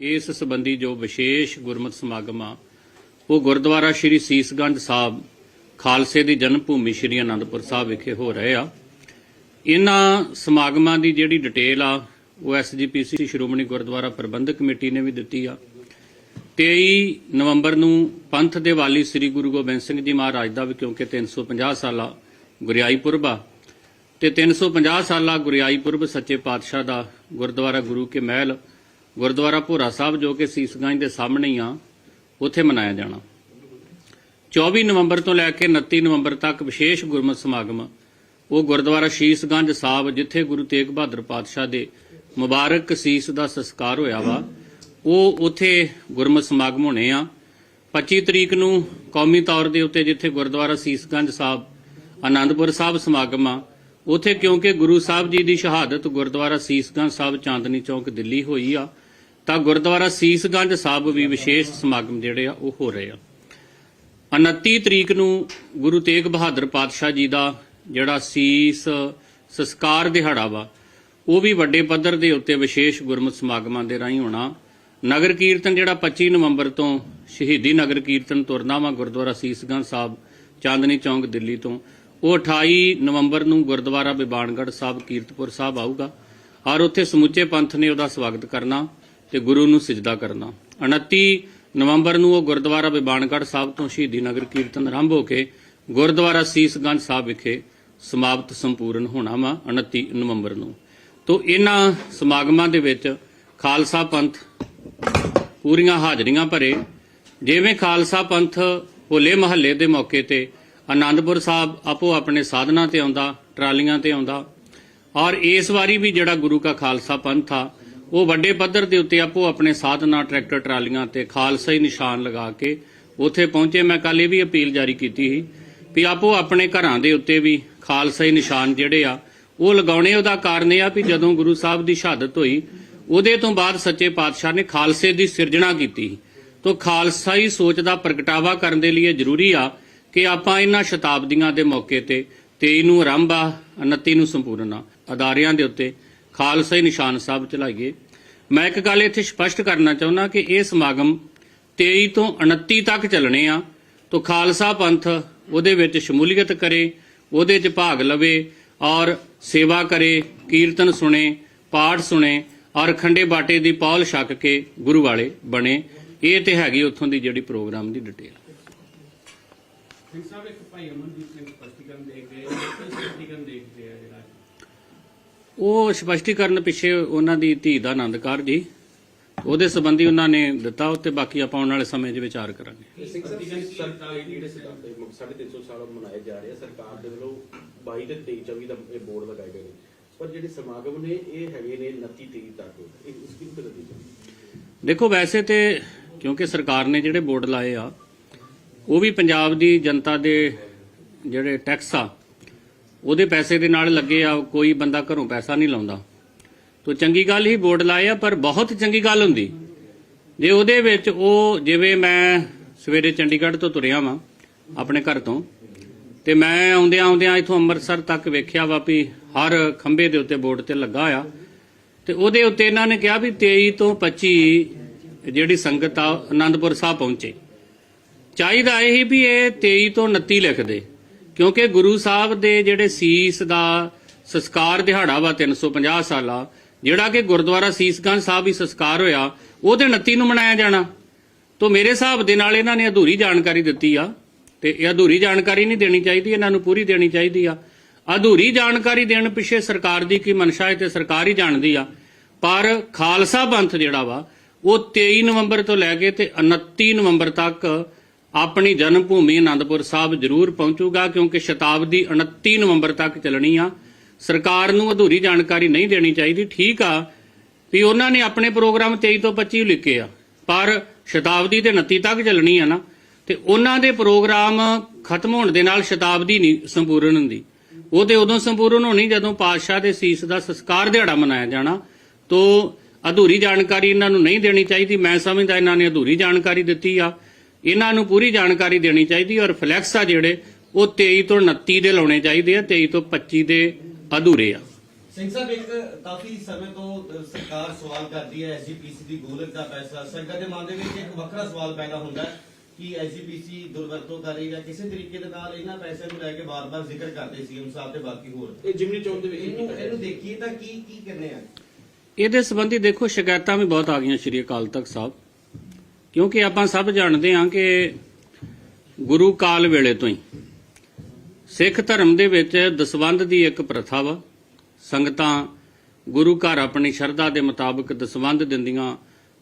ਇਸ ਸੰਬੰਧੀ ਜੋ ਵਿਸ਼ੇਸ਼ ਗੁਰਮਤਿ ਸਮਾਗਮ ਆ, ਉਹ ਗੁਰਦੁਆਰਾ ਸ਼੍ਰੀ ਸੀਸਗੰਜ ਸਾਹਿਬ ਖਾਲਸੇ ਦੀ ਜਨਮ ਭੂਮੀ ਸ਼੍ਰੀ ਅਨੰਦਪੁਰ ਸਾਹਿਬ ਵਿਖੇ ਹੋ ਰਹੇ ਆ। ਇਹਨਾਂ ਸਮਾਗਮਾਂ ਦੀ ਜਿਹੜੀ ਡਿਟੇਲ ਆ, ਉਹ ਐਸਜੀਪੀਸੀ ਸ਼੍ਰੋਮਣੀ ਗੁਰਦੁਆਰਾ ਪ੍ਰਬੰਧਕ ਕਮੇਟੀ ਨੇ ਵੀ ਦਿੱਤੀ ਆ। 23 ਨਵੰਬਰ ਨੂੰ ਪੰਥ ਦੇ ਵਾਲੀ ਸ੍ਰੀ ਗੁਰੂ ਗੋਬਿੰਦ ਸਿੰਘ ਜੀ ਮਹਾਰਾਜ ਦਾ ਵੀ, ਕਿਉਂਕਿ 350 ਸਾਲਾ ਗੁਰਿਆਈ ਪੁਰਬ ਆ, ਤੇ 350 ਸਾਲਾ ਗੁਰਿਆਈ ਪੁਰਬ ਸੱਚੇ ਪਾਤਸ਼ਾਹ ਦਾ ਗੁਰਦੁਆਰਾ ਗੁਰੂ ਕੇ ਮਹਿਲ ਗੁਰਦੁਆਰਾ ਭੋਰਾ ਸਾਹਿਬ ਜੋ ਕਿ ਸੀਸਗੰਜ ਦੇ ਸਾਹਮਣੇ ਹੀ ਆ, ਉੱਥੇ ਮਨਾਇਆ ਜਾਣਾ। 24 ਨਵੰਬਰ ਤੋਂ ਲੈ ਕੇ 29 ਨਵੰਬਰ ਤੱਕ ਵਿਸ਼ੇਸ਼ ਗੁਰਮਤਿ ਸਮਾਗਮ, ਉਹ ਗੁਰਦੁਆਰਾ ਸ਼ੀਸਗੰਜ ਸਾਹਿਬ ਜਿੱਥੇ ਗੁਰੂ ਤੇਗ ਬਹਾਦਰ ਪਾਤਸ਼ਾਹ ਦੇ ਮੁਬਾਰਕ ਸੀਸ ਦਾ ਸੰਸਕਾਰ ਹੋਇਆ ਵਾ, ਉਹ ਉਥੇ ਗੁਰਮਤ ਸਮਾਗਮ ਹੋਣੇ ਆ। 25 ਤਰੀਕ ਨੂੰ ਕੌਮੀ ਤੌਰ ਦੇ ਉੱਤੇ ਜਿੱਥੇ ਗੁਰਦੁਆਰਾ ਸੀਸਗੰਜ ਸਾਹਿਬ, ਆਨੰਦਪੁਰ ਸਾਹਿਬ ਸਮਾਗਮ ਆ, ਉਥੇ ਕਿਉਂਕਿ ਗੁਰੂ ਸਾਹਿਬ ਜੀ ਦੀ ਸ਼ਹਾਦਤ ਗੁਰਦੁਆਰਾ ਸੀਸਗੰਜ ਸਾਹਿਬ ਚਾਂਦਨੀ ਚੌਕ ਦਿੱਲੀ ਹੋਈ ਆ ਤਾਂ ਗੁਰਦੁਆਰਾ ਸੀਸਗੰਜ ਸਾਹਿਬ ਵੀ ਵਿਸ਼ੇਸ਼ ਸਮਾਗਮ ਜਿਹੜੇ ਆ ਉਹ ਹੋ ਰਹੇ ਆ। 29 ਤਰੀਕ ਨੂੰ ਗੁਰੂ ਤੇਗ ਬਹਾਦਰ ਪਾਤਸ਼ਾਹ ਜੀ ਦਾ ਜਿਹੜਾ ਸੀਸ ਸੰਸਕਾਰ ਦਿਹਾੜਾ ਵਾ, ਉਹ ਵੀ ਵੱਡੇ ਪੱਧਰ ਦੇ ਉੱਤੇ ਵਿਸ਼ੇਸ਼ ਗੁਰਮਤਿ ਸਮਾਗਮਾਂ ਦੇ ਰਾਹੀਂ ਹੋਣਾ। ਨਗਰ ਕੀਰਤਨ ਜਿਹੜਾ 25 ਨਵੰਬਰ ਤੋਂ ਸ਼ਹੀਦੀ ਨਗਰ ਕੀਰਤਨ ਤੁਰਨਾ ਵਾ ਗੁਰਦੁਆਰਾ ਸੀਸਗੰਜ ਸਾਹਿਬ, ਚਾਂਦਨੀ ਚੌਂਕ, ਦਿੱਲੀ ਤੋਂ, ਉਹ 28 ਨਵੰਬਰ ਨੂੰ ਗੁਰਦੁਆਰਾ ਬਿਬਾਨਗੜ ਸਾਹਿਬ, ਕੀਰਤਪੁਰ ਸਾਹਿਬ ਆਊਗਾ। ਔਰ ਉੱਥੇ ਸਮੁੱਚੇ ਪੰਥ ਨੇ ਉਹਦਾ ਸਵਾਗਤ ਕਰਨਾ। ਤੇ ਗੁਰੂ ਨੂੰ ਸਜਦਾ ਕਰਨਾ। 29 ਨਵੰਬਰ ਨੂੰ ਉਹ ਗੁਰਦੁਆਰਾ ਬਿਬਾਨਗੜ੍ਹ ਸਾਹਿਬ ਤੋਂ ਸ਼ਹੀਦੀ ਨਗਰ ਕੀਰਤਨ ਆਰੰਭ ਹੋ ਕੇ ਗੁਰਦੁਆਰਾ ਸੀਸਗੰਜ ਸਾਹਿਬ ਵਿਖੇ ਸਮਾਪਤ ਸੰਪੂਰਨ ਹੋਣਾ ਵਾ 29 ਨਵੰਬਰ ਨੂੰ। ਤੋਂ ਇਹਨਾਂ ਸਮਾਗਮਾਂ ਦੇ ਵਿੱਚ ਖਾਲਸਾ ਪੰਥ ਪੂਰੀਆਂ ਹਾਜ਼ਰੀਆਂ ਭਰੇ, ਜਿਵੇਂ ਖਾਲਸਾ ਪੰਥ ਹੋਲੇ ਮਹੱਲੇ ਦੇ ਮੌਕੇ ਤੇ ਆਨੰਦਪੁਰ ਸਾਹਿਬ ਆਪੋ ਆਪਣੇ ਸਾਧਨਾਂ ਤੇ ਆਉਂਦਾ, ਟਰਾਲੀਆਂ ਤੇ ਆਉਂਦਾ, ਔਰ ਇਸ ਵਾਰੀ ਵੀ ਜਿਹੜਾ ਗੁਰੂ ਕਾ ਖਾਲਸਾ ਪੰਥ ਆ ਉਹ ਵੱਡੇ ਪੱਧਰ ਦੇ ਉੱਤੇ ਆਪੋ ਆਪਣੇ ਸਾਧਨਾਂ, ਟਰੈਕਟਰ, ਟਰਾਲੀਆਂ ਤੇ ਖਾਲਸਾ ਹੀ ਨਿਸ਼ਾਨ ਲਗਾ ਕੇ ਉੱਥੇ ਪਹੁੰਚੇ। ਮੈਂ ਕੱਲ ਇਹ ਵੀ ਅਪੀਲ ਜਾਰੀ ਕੀਤੀ ਸੀ ਵੀ ਆਪੋ ਆਪਣੇ ਘਰਾਂ ਦੇ ਉੱਤੇ ਵੀ ਖਾਲਸਾ ਹੀ ਨਿਸ਼ਾਨ ਜਿਹੜੇ ਆ, ਉਹ ਲਗਾਉਣੇ। ਉਹਦਾ ਕਾਰਨ ਇਹ ਆ ਵੀ ਜਦੋਂ ਗੁਰੂ ਸਾਹਿਬ ਦੀ ਸ਼ਹਾਦਤ ਹੋਈ, ਉਹਦੇ ਤੋਂ ਬਾਅਦ ਸੱਚੇ ਪਾਤਸ਼ਾਹ ਨੇ ਖਾਲਸੇ ਦੀ ਸਿਰਜਣਾ ਕੀਤੀ। ਤੋਂ ਖਾਲਸਾਈ ਸੋਚ ਦਾ ਪ੍ਰਗਟਾਵਾ ਕਰਨ ਦੇ ਲਈ ਇਹ ਜ਼ਰੂਰੀ ਆ ਕਿ ਆਪਾਂ ਇਹਨਾਂ ਸ਼ਤਾਬਦੀਆਂ ਦੇ ਮੌਕੇ ਤੇ 23 ਨੂੰ ਆਰੰਭ ਆ 29 ਨੂੰ ਸੰਪੂਰਨ ਆ, ਅਦਾਰਿਆਂ ਦੇ ਉੱਤੇ ਖਾਲਸਾ ਖਾਲਸਾਈ ਨਿਸ਼ਾਨ ਸਾਹਿਬ ਚਲਾਈਏ। ਮੈਂ ਇੱਕ ਗੱਲ ਇੱਥੇ ਸਪਸ਼ਟ ਕਰਨਾ ਚਾਹੁੰਦਾ ਕਿ ਇਹ ਸਮਾਗਮ 23 ਤੋਂ 29 ਤੱਕ ਚੱਲਣੇ ਆ, ਤੋਂ ਖਾਲਸਾ ਪੰਥ ਉਹਦੇ ਵਿੱਚ ਸ਼ਮੂਲੀਅਤ ਕਰੇ, ਉਹਦੇ 'ਚ ਭਾਗ ਲਵੇ ਔਰ ਸੇਵਾ ਕਰੇ, ਕੀਰਤਨ ਸੁਣੇ, ਪਾਠ ਸੁਣੇ ਔਰ ਖੰਡੇ ਬਾਟੇ ਦੀ ਪੌਲ ਛਕ ਕੇ ਗੁਰੂ ਵਾਲੇ ਬਣੇ। ਇਹ ਤੇ ਹੈਗੀ ਉੱਥੋਂ ਦੀ ਜਿਹੜੀ ਪ੍ਰੋਗਰਾਮ ਦੀ ਡਿਟੇਲ। ਸਿੰਘ ਸਾਹਿਬ, ਇੱਕ ਭਾਈ ਅਮਨਦੀਪ ਸਿੰਘ ਸਪਸ਼ਟੀਕਰਨ ਦੇ ਗਏ ਸਪਸ਼ਟੀਕਰਨ ਦੇਖਦੇ ਆ ਜਿਹੜਾ ਉਹ ਸਪਸ਼ਟੀਕਰਨ ਪਿੱਛੇ ਉਹਨਾਂ ਦੀ ਧੀ ਦਾ ਆਨੰਦਕਾਰ ਜੀ ਉਹਦੇ ਸੰਬੰਧੀ ਉਹਨਾਂ ਨੇ ਦਿੱਤਾ ਉੱਤੇ ਬਾਕੀ ਆਪਾਂ ਆਉਣ ਵਾਲੇ ਸਮੇਂ 'ਚ ਵਿਚਾਰ ਕਰਾਂਗੇ। ਸਿੰਘ ਸਾਹਿਬ ਸਰਕਾਰ ਜਿਹੜੇ ਸਾਢੇ 300 ਸਾਲ ਮਨਾਏ ਜਾ ਰਹੇ ਆ ਸਰਕਾਰ ਦੇ ਵੱਲੋਂ 22 ਤੇ 23 24 ਦਾ ਇਹ ਬੋਰਡ ਲਗਾਏ ਗਏ ਨੇ। ਪਰ ਜਿਹੜੇ ਸਮਾਗਮ ਨੇ ਇਹ ਹੈਗੇ ਨੇ 29 30 ਤੱਕ। ਇਹ ਉਸ ਦੀ ਕਿਹਦੇ ਨਤੀਜਾ ਦੇਖੋ ਵੈਸੇ ਤੇ ਕਿਉਂਕਿ ਸਰਕਾਰ ਨੇ ਜਿਹੜੇ ਬੋਰਡ ਲਾਏ ਆ ਉਹ ਵੀ ਪੰਜਾਬ ਦੀ ਜਨਤਾ ਦੇ ਜਿਹੜੇ ਟੈਕਸ ਆ ਉਹਦੇ ਪੈਸੇ ਦੇ ਨਾਲ ਲੱਗੇ ਆ, ਕੋਈ ਬੰਦਾ ਘਰੋਂ ਪੈਸਾ ਨਹੀਂ ਲਾਉਂਦਾ। ਤੋ ਚੰਗੀ ਗੱਲ ਹੀ ਬੋਰਡ ਲਾਏ ਆ, ਪਰ ਬਹੁਤ ਚੰਗੀ ਗੱਲ ਹੁੰਦੀ। ਜੇ ਉਹਦੇ ਵਿੱਚ ਉਹ, ਜਿਵੇਂ ਮੈਂ ਸਵੇਰੇ ਚੰਡੀਗੜ੍ਹ ਤੋਂ ਤੁਰਿਆ ਵਾਂ, ਆਪਣੇ ਘਰ ਤੋਂ, ਤੇ ਮੈਂ ਆਉਂਦਿਆਂ ਆਉਂਦਿਆਂ ਇਥੋਂ ਅੰਮ੍ਰਿਤਸਰ ਤੱਕ ਵੇਖਿਆ ਵਾ ਵੀ ਹਰ ਖੰਭੇ ਦੇ ਉੱਤੇ ਬੋਰਡ ਤੇ ਲੱਗਾ ਆ ਤੇ ਉਹਦੇ ਉੱਤੇ ਇਹਨਾਂ ਨੇ ਕਿਹਾ ਵੀ 23 ਤੋਂ 25 ਜਿਹੜੀ ਸੰਗਤ ਆ ਆਨੰਦਪੁਰ ਸਾਹਿਬ ਪਹੁੰਚੇ। ਚਾਹੀਦਾ ਇਹ ਹੀ ਵੀ ਇਹ 23 ਤੋਂ 29 ਲਿਖ ਦੇ। ਕਿਉਂਕਿ ਗੁਰੂ ਸਾਹਿਬ ਦੇ ਜਿਹੜੇ ਸੀਸ ਦਾ ਸੰਸਕਾਰ ਦਿਹਾੜਾ ਵਾ 350 ਸਾਲਾ, ਜਿਹੜਾ ਕਿ ਗੁਰਦੁਆਰਾ ਸੀਸਗੰਜ ਸਾਹਿਬ ਹੀ ਸੰਸਕਾਰ ਹੋਇਆ ਉਹਦੇ 29 ਨੂੰ ਮਨਾਇਆ ਜਾਣਾ। ਤੋਂ ਮੇਰੇ ਹਿਸਾਬ ਦੇ ਨਾਲ ਇਹਨਾਂ ਨੇ ਅਧੂਰੀ ਜਾਣਕਾਰੀ ਦਿੱਤੀ ਆ, ਤੇ ਇਹ ਅਧੂਰੀ ਜਾਣਕਾਰੀ ਨਹੀਂ ਦੇਣੀ ਚਾਹੀਦੀ, ਇਹਨਾਂ ਨੂੰ ਪੂਰੀ ਦੇਣੀ ਚਾਹੀਦੀ ਆ। ਅਧੂਰੀ ਜਾਣਕਾਰੀ ਦੇਣ ਪਿੱਛੇ ਸਰਕਾਰ ਦੀ ਕੀ ਮਨਸ਼ਾ ਹੈ ਤੇ ਸਰਕਾਰ ਹੀ ਜਾਣਦੀ ਆ। ਪਰ ਖਾਲਸਾ ਪੰਥ ਜਿਹੜਾ ਵਾ, ਉਹ 23 ਨਵੰਬਰ ਤੋਂ ਲੈ ਕੇ ਤੇ 29 ਨਵੰਬਰ ਤੱਕ ਆਪਣੀ ਜਨਮ ਭੂਮੀ ਆਨੰਦਪੁਰ ਸਾਹਿਬ ਜ਼ਰੂਰ ਪਹੁੰਚੂਗਾ ਕਿਉਂਕਿ ਸ਼ਤਾਬਦੀ 29 ਨਵੰਬਰ ਤੱਕ ਚੱਲਣੀ ਆ। ਸਰਕਾਰ ਨੂੰ ਅਧੂਰੀ ਜਾਣਕਾਰੀ ਨਹੀਂ ਦੇਣੀ ਚਾਹੀਦੀ, ਠੀਕ ਆ, ਵੀ ਉਹਨਾਂ ਨੇ ਆਪਣੇ ਪ੍ਰੋਗਰਾਮ 23 ਤੋਂ 25 ਲਿਖੇ ਆ। ਪਰ ਸ਼ਤਾਬਦੀ ਤੇ 29 ਤੱਕ ਚੱਲਣੀ ਆ ਨਾ, ਤੇ ਉਹਨਾਂ ਦੇ ਪ੍ਰੋਗਰਾਮ ਖਤਮ ਹੋਣ ਦੇ ਨਾਲ ਸ਼ਤਾਬਦੀ ਨਹੀਂ ਸੰਪੂਰਨ ਹੁੰਦੀ। ਉਹ ਤੇ ਉਦੋਂ ਸੰਪੂਰਨ ਹੋਣੀ ਜਦੋਂ ਪਾਤਸ਼ਾਹ ਦੇ ਸੀਸ ਦਾ ਸੰਸਕਾਰ ਦਿਹਾੜਾ ਮਨਾਇਆ ਜਾਣਾ। ਤੋਂ ਅਧੂਰੀ ਜਾਣਕਾਰੀ ਇਹਨਾਂ ਨੂੰ ਨਹੀਂ ਦੇਣੀ ਚਾਹੀਦੀ, ਮੈਂ ਸਮਝਦਾ ਇਹਨਾਂ ਨੇ ਅਧੂਰੀ ਜਾਣਕਾਰੀ ਦਿੱਤੀ ਆ। ਇਹਨਾਂ ਨੂੰ ਪੂਰੀ ਜਾਣਕਾਰੀ ਦੇਣੀ ਚਾਹੀਦੀ ਔਰ ਫਲੈਕਸ ਆ ਜਿਹੜੇ ਉਹ 23 ਤੋਂ 29 ਦੇ ਲਾਉਣੇ ਚਾਹੀਦੇ ਆ 23 ਤੋਂ 25 ਦੇ ਅਧੂਰੇ ਆ। ਸਿੰਘ ਸਾਹਿਬ ਇੱਕ ਕਾਫੀ ਸਮੇਂ ਤੋਂ ਸਰਕਾਰ ਸਵਾਲ ਕਰਦੀ ਹੈ ਐਸਜੀਪੀਸੀ ਦੀ ਗੋਲਕ ਦਾ ਪੈਸਾ ਸੰਗਤ ਦੇ ਮਨ ਦੇ ਵਿੱਚ ਇੱਕ ਵੱਖਰਾ ਸਵਾਲ ਪੈਦਾ ਹੁੰਦਾ ਹੈ ਕਿ ਐਸਜੀਪੀਸੀ ਦੁਰਵਰਤੋਂ ਕਰ ਰਹੀ ਹੈ ਕਿਸੇ ਤਰੀਕੇ ਦੇ ਨਾਲ ਇਹਨਾਂ ਪੈਸਿਆਂ ਨੂੰ ਲੈ ਕੇ ਬਾਰ-ਬਾਰ ਜ਼ਿਕਰ ਕਰਦੇ ਸੀਐਮ ਸਾਹਿਬ ਤੇ ਬਾਕੀ ਹੋਰ। ਇਹ ਜਿਮਨੀ ਚੌਂਕ ਦੇ ਵਿੱਚ ਇਹਨੂੰ ਇਹਨੂੰ। ਦੇਖੀਏ ਤਾਂ ਕੀ ਕੀ ਕਰਨੇ ਆ? ਇਹਦੇ ਸੰਬੰਧੀ ਦੇਖੋ ਸ਼ਿਕਾਇਤਾਂ ਵੀ ਬਹੁਤ ਆ ਗਈਆਂ ਸ਼੍ਰੀ ਅਕਾਲ ਤਖਤ ਸਾਹਿਬ। ਕਿਉਂਕਿ ਆਪਾਂ ਸਭ ਜਾਣਦੇ ਹਾਂ ਕਿ ਗੁਰੂ ਕਾਲ ਵੇਲੇ ਤੋਂ ਹੀ ਸਿੱਖ ਧਰਮ ਦੇ ਵਿੱਚ ਦਸਵੰਧ ਦੀ ਇੱਕ ਪ੍ਰਥਾ ਵਾ, ਸੰਗਤਾਂ ਗੁਰੂ ਘਰ ਆਪਣੀ ਸ਼ਰਧਾ ਦੇ ਮੁਤਾਬਕ ਦਸਵੰਧ ਦਿੰਦੀਆਂ,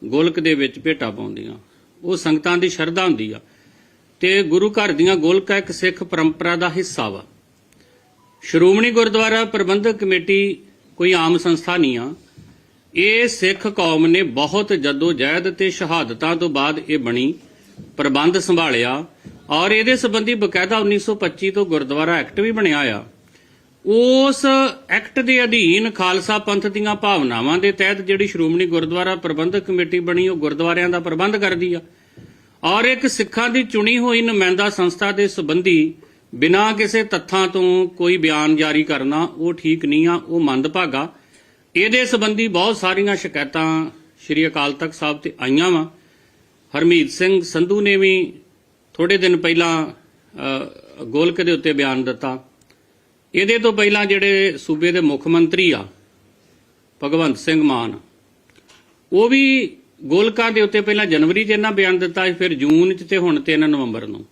ਗੋਲਕ ਦੇ ਵਿੱਚ ਭੇਟਾ ਪਾਉਂਦੀਆਂ। ਉਹ ਸੰਗਤਾਂ ਦੀ ਸ਼ਰਧਾ ਹੁੰਦੀ ਆ। ਤੇ ਗੁਰੂ ਘਰ ਦੀਆਂ ਗੋਲਕਾਂ ਇੱਕ ਸਿੱਖ ਪਰੰਪਰਾ ਦਾ ਹਿੱਸਾ ਵਾ। ਸ਼੍ਰੋਮਣੀ ਗੁਰਦੁਆਰਾ ਪ੍ਰਬੰਧਕ ਕਮੇਟੀ ਕੋਈ ਆਮ ਸੰਸਥਾ ਨਹੀਂ ਆ। ਇਹ ਸਿੱਖ ਕੌਮ ਨੇ ਬਹੁਤ ਜਹਿਦ ਤੇ ਸ਼ਹਾਦਤਾਂ ਤੋਂ ਬਾਅਦ ਇਹ ਬਣੀ, ਪ੍ਰਬੰਧ ਸੰਭਾਲਿਆ ਔਰ ਇਹਦੇ ਸੰਬੰਧੀ ਬਕਾਇਦਾ 1925 ਤੋਂ ਗੁਰਦੁਆਰਾ ਐਕਟ ਵੀ ਬਣਿਆ ਆ। ਉਸ ਐਕਟ ਦੇ ਅਧੀਨ ਖਾਲਸਾ ਪੰਥ ਦੀਆਂ ਭਾਵਨਾਵਾਂ ਦੇ ਤਹਿਤ ਜਿਹੜੀ ਸ਼੍ਰੋਮਣੀ ਗੁਰਦੁਆਰਾ ਪ੍ਰਬੰਧਕ ਕਮੇਟੀ ਬਣੀ, ਉਹ ਗੁਰਦੁਆਰਿਆਂ ਦਾ ਪ੍ਰਬੰਧ ਕਰਦੀ ਆ। ਔਰ ਇੱਕ ਸਿੱਖਾਂ ਦੀ ਚੁਣੀ ਹੋਈ ਨੁਮਾਇੰਦਾ ਸੰਸਥਾ ਦੇ ਸੰਬੰਧੀ ਬਿਨਾਂ ਕਿਸੇ ਤੱਥਾਂ ਤੋਂ ਕੋਈ ਬਿਆਨ ਜਾਰੀ ਕਰਨਾ, ਉਹ ਠੀਕ ਨਹੀਂ ਆ, ਉਹ ਮੰਦਭਾਗਾ। ਇਹਦੇ ਸੰਬੰਧੀ ਬਹੁਤ ਸਾਰੀਆਂ ਸ਼ਿਕਾਇਤਾਂ ਸ਼੍ਰੀ ਅਕਾਲ ਤਖਤ ਸਾਹਿਬ ਤੇ ਆਈਆਂ ਵਾ। ਹਰਮੀਤ ਸਿੰਘ ਸੰਧੂ ਨੇ ਵੀ ਥੋੜੇ ਦਿਨ ਪਹਿਲਾਂ ਗੋਲਕ ਦੇ ਉੱਤੇ ਬਿਆਨ ਦਿੱਤਾ। ਇਹਦੇ ਤੋਂ ਪਹਿਲਾਂ ਜਿਹੜੇ ਸੂਬੇ ਦੇ ਮੁੱਖ ਮੰਤਰੀ ਆ, ਭਗਵੰਤ ਸਿੰਘ ਮਾਨ, ਉਹ ਵੀ ਗੋਲਕਾਂ ਦੇ ਉੱਤੇ ਪਹਿਲਾਂ ਜਨਵਰੀ 'ਚ ਇਹਨਾਂ ਬਿਆਨ ਦਿੱਤਾ ਫਿਰ ਜੂਨ 'ਚ ਤੇ ਹੁਣ 3 ਨਵੰਬਰ ਨੂੰ।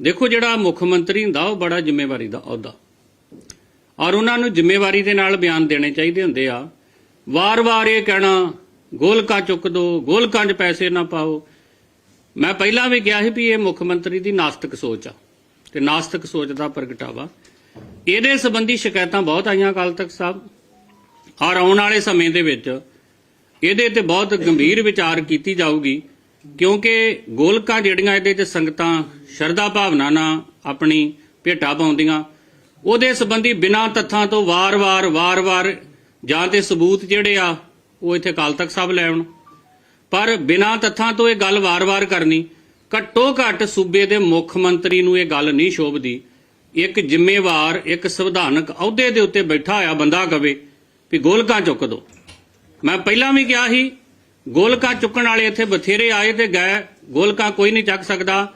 ਦੇਖੋ ਜਿਹੜਾ ਮੁੱਖ ਮੰਤਰੀ ਹੁੰਦਾ, ਉਹ ਬੜਾ ਜ਼ਿੰਮੇਵਾਰੀ ਦਾ ਅਹੁਦਾ। ਔਰ ਉਹਨਾਂ ਨੂੰ ਜ਼ਿੰਮੇਵਾਰੀ ਦੇ ਨਾਲ ਬਿਆਨ ਦੇਣੇ ਚਾਹੀਦੇ ਹੁੰਦੇ ਆ। ਵਾਰ-ਵਾਰ ਇਹ ਕਹਿਣਾ, ਗੋਲਕਾਂ ਚੁੱਕ ਦੋ, ਗੋਲਕਾਂ 'ਚ ਪੈਸੇ ਨਾ ਪਾਓ। ਮੈਂ ਪਹਿਲਾਂ ਵੀ ਕਿਹਾ ਸੀ ਵੀ ਇਹ ਮੁੱਖ ਮੰਤਰੀ ਦੀ ਨਾਸਤਿਕ ਸੋਚ ਆ ਤੇ ਨਾਸਤਿਕ ਸੋਚ ਦਾ ਪ੍ਰਗਟਾਵਾ। ਇਹਦੇ ਸੰਬੰਧੀ ਸ਼ਿਕਾਇਤਾਂ ਬਹੁਤ ਆਈਆਂ ਅਕਾਲ ਤਖਤ ਸਾਹਿਬ। ਔਰ ਆਉਣ ਵਾਲੇ ਸਮੇਂ ਦੇ ਵਿੱਚ ਇਹਦੇ ਤੇ ਬਹੁਤ ਗੰਭੀਰ ਵਿਚਾਰ ਕੀਤੀ ਜਾਊਗੀ, ਕਿਉਂਕਿ ਗੋਲਕਾਂ ਜਿਹੜੀਆਂ ਇਹਦੇ 'ਚ ਸੰਗਤਾਂ, ਸ਼ਰਧਾ ਭਾਵਨਾ ਨਾਲ ਆਪਣੀ ਭੇਟਾ ਪਾਉਂਦੀਆਂ ਉਹਦੇ ਸੰਬੰਧੀ ਬਿਨਾਂ ਤੱਥਾਂ ਤੋਂ ਵਾਰ-ਵਾਰ ਵਾਰ-ਵਾਰ ਜਾਂ ਤੇ ਸਬੂਤ ਜਿਹੜੇ ਆ, ਉਹ ਇੱਥੇ ਅਕਾਲ ਤਖਤ ਸਾਹਿਬ ਲੈ ਆਉਣ। ਪਰ ਬਿਨਾਂ ਤੱਥਾਂ ਤੋਂ ਇਹ ਗੱਲ ਵਾਰ-ਵਾਰ ਕਰਨੀ, ਘੱਟੋ ਘੱਟ ਸੂਬੇ ਦੇ ਮੁੱਖ ਮੰਤਰੀ ਨੂੰ ਇਹ ਗੱਲ ਨਹੀਂ ਸ਼ੋਭਦੀ। ਇੱਕ ਜ਼ਿੰਮੇਵਾਰ, ਇੱਕ ਸੰਵਿਧਾਨਕ ਅਹੁਦੇ ਦੇ ਉੱਤੇ ਬੈਠਾ ਹੋਇਆ ਬੰਦਾ ਕਵੇ ਵੀ ਗੋਲਕਾਂ ਚੁੱਕ ਦੋ। ਮੈਂ ਪਹਿਲਾਂ ਵੀ ਕਿਹਾ ਸੀ, ਗੋਲਕਾਂ ਚੁੱਕਣ ਵਾਲੇ ਇੱਥੇ ਬਥੇਰੇ ਆਏ ਤੇ ਗਏ, ਗੋਲਕਾਂ ਕੋਈ ਨਹੀਂ ਚੱਕ ਸਕਦਾ।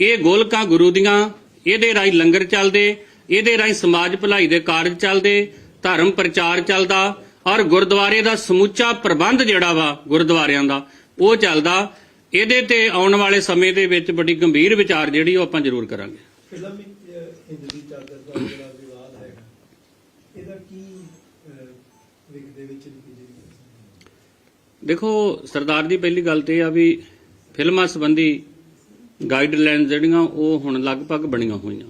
ਇਹ ਗੋਲਕਾਂ ਗੁਰੂ ਦੀਆਂ, ਇਹਦੇ ਰਾਹੀਂ ਲੰਗਰ ਚੱਲਦੇ ਇਹਦੇ ਰਾਹੀਂ ਸਮਾਜ ਭਲਾਈ ਦੇ ਕਾਰਜ ਚੱਲਦੇ ਧਰਮ ਪ੍ਰਚਾਰ ਚੱਲਦਾ ਔਰ ਗੁਰਦੁਆਰੇ ਦਾ ਸਮੁੱਚਾ ਪ੍ਰਬੰਧ ਜਿਹੜਾ ਵਾ ਗੁਰਦੁਆਰਿਆਂ ਦਾ ਉਹ ਚੱਲਦਾ। ਇਹਦੇ ਤੇ ਆਉਣ ਵਾਲੇ ਸਮੇਂ ਦੇ ਵਿੱਚ ਬੜੀ ਗੰਭੀਰ ਵਿਚਾਰ ਜਿਹੜੀ ਉਹ ਆਪਾਂ ਜ਼ਰੂਰ ਕਰਾਂਗੇ। ਫਿਲਮ ਵਿੱਚ ਅਹ, ਇੰਦਰੀ ਚਾਦਰ ਦਾ ਜਿਹੜਾ ਵਿਵਾਦ ਹੈਗਾ ਇਹਦਾ ਕੀ ਅਹ, ਵਿਕ ਦੇ ਵਿੱਚ ਨਤੀਜੇ ਨਿਕਲੇ ਦੇਖੋ ਸਰਦਾਰ ਦੀ ਪਹਿਲੀ ਗੱਲ ਤੇ ਆ ਵੀ ਫਿਲਮਾਂ ਸੰਬੰਧੀ ਗਾਈਡਲਾਈਨ ਜਿਹੜੀਆਂ ਉਹ ਹੁਣ ਲਗਭਗ ਬਣੀਆਂ ਹੋਈਆਂ।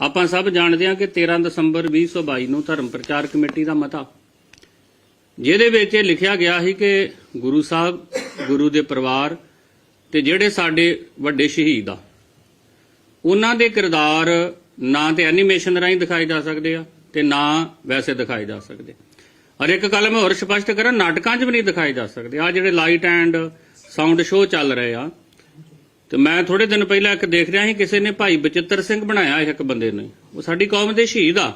ਆਪਾਂ ਸਭ ਜਾਣਦੇ ਹਾਂ ਕਿ 13 ਦਸੰਬਰ 2022 ਨੂੰ ਧਰਮ ਪ੍ਰਚਾਰ ਕਮੇਟੀ ਦਾ ਮਤਾ, ਜਿਹਦੇ ਵਿੱਚ ਇਹ ਲਿਖਿਆ ਗਿਆ ਸੀ ਕਿ ਗੁਰੂ ਸਾਹਿਬ, ਗੁਰੂ ਦੇ ਪਰਿਵਾਰ ਤੇ ਜਿਹੜੇ ਸਾਡੇ ਵੱਡੇ ਸ਼ਹੀਦ ਆ, ਉਹਨਾਂ ਦੇ ਕਿਰਦਾਰ ਨਾ ਤੇ ਐਨੀਮੇਸ਼ਨ ਰਾਹੀਂ ਦਿਖਾਏ ਜਾ ਸਕਦੇ ਆ ਤੇ ਨਾ ਵੈਸੇ ਦਿਖਾਏ ਜਾ ਸਕਦੇ। ਔਰ ਇੱਕ ਗੱਲ ਮੈਂ ਹੋਰ ਸਪਸ਼ਟ ਕਰਾਂ, ਨਾਟਕਾਂ 'ਚ ਵੀ ਨਹੀਂ ਦਿਖਾਏ ਜਾ ਸਕਦੇ। ਆ ਜਿਹੜੇ ਲਾਈਟ ਐਂਡ ਸਾਊਂਡ ਸ਼ੋਅ ਚੱਲ ਰਹੇ ਆ ਤੇ ਮੈਂ ਥੋੜੇ ਦਿਨ ਪਹਿਲਾਂ ਇੱਕ ਦੇਖ ਰਿਹਾ ਸੀ, ਕਿਸੇ ਨੇ ਭਾਈ ਬਚਿੱਤਰ ਸਿੰਘ ਬਣਾਇਆ ਇੱਕ ਬੰਦੇ ਨੇ। ਉਹ ਸਾਡੀ ਕੌਮ ਦੇ ਸ਼ਹੀਦ ਆ।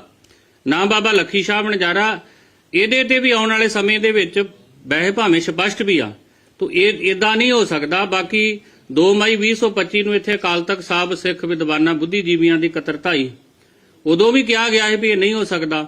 ਨਾ ਬਾਬਾ ਲੱਖੀ ਸ਼ਾਹ ਬਣਜਾਰਾ ਇਹਦੇ ਤੇ ਵੀ ਆਉਣ ਵਾਲੇ ਸਮੇਂ ਦੇ ਵਿੱਚ ਵੈਸੇ ਭਾਵੇਂ ਸਪਸ਼ਟ ਵੀ ਆ, ਤੋ ਇਹ ਇਦਾਂ ਨਹੀਂ ਹੋ ਸਕਦਾ। ਬਾਕੀ 2 ਮਈ 2025 ਨੂੰ ਇੱਥੇ ਅਕਾਲ ਤਖਤ ਸਾਹਿਬ ਸਿੱਖ ਵਿਦਵਾਨਾਂ ਬੁੱਧੀਜੀਵੀਆਂ ਦੀ ਇਕੱਤਰਤਾ ਹੋਈ ਉਦੋਂ ਵੀ ਕਿਹਾ ਗਿਆ ਹੈ ਵੀ ਇਹ ਨਹੀਂ ਹੋ ਸਕਦਾ।